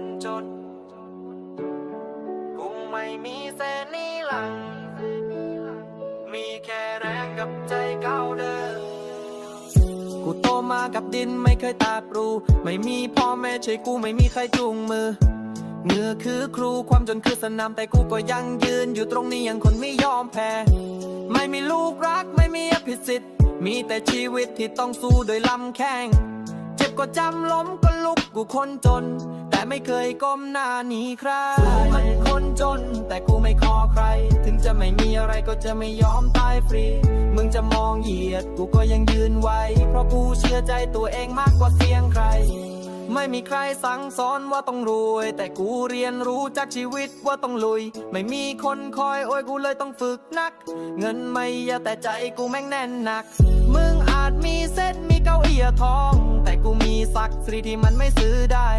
นจนกูไม่มีเสนีหลัง มีแค่แรงกับใจก้าวเดินกูโตมากับดินไม่เคยตาปรู ไม่มีพ่อแม่ช่วยกูไม่มีใครจูงมือเหงื่อคือครูความจนคือสนามแต่กูก็ยังยืนอยู่ตรงนี้ยังคนไม่ยอมแพ้ ไม่มีลูกรักไม่มีอภิสิทธิ์มีแต่ชีวิตที่ต้องสู้โดยลำแข้ง เจ็บก็จำล้มก็ลุกกูคนจน แต่ไม่เคยก้มหน้าหนีใครกูมันคนจน แต่กูไม่ขอใคร ถึงจะไม่มีอะไรก็จะไม่ยอมตายฟรี มึงจะมองเหยียดกูก็ยังยืนไว้ เพราะกูเชื่อใจตัวเองมากกว่าเสียงใคร ไม่มีใครสั่งสอนว่าต้องรวย แต่กูเรียนรู้จากชีวิตว่าต้องลุย ไม่มีคนคอยโอ้ยกูเลยต้องฝึกนัก เงินไม่เยอะแต่ใจกูแม่งแน่นหนัก มึงอาจมีเส้นมีเก้าอี้ทอง แต่กูมีศักดิ์ศรีที่มันไม่ซื้อได้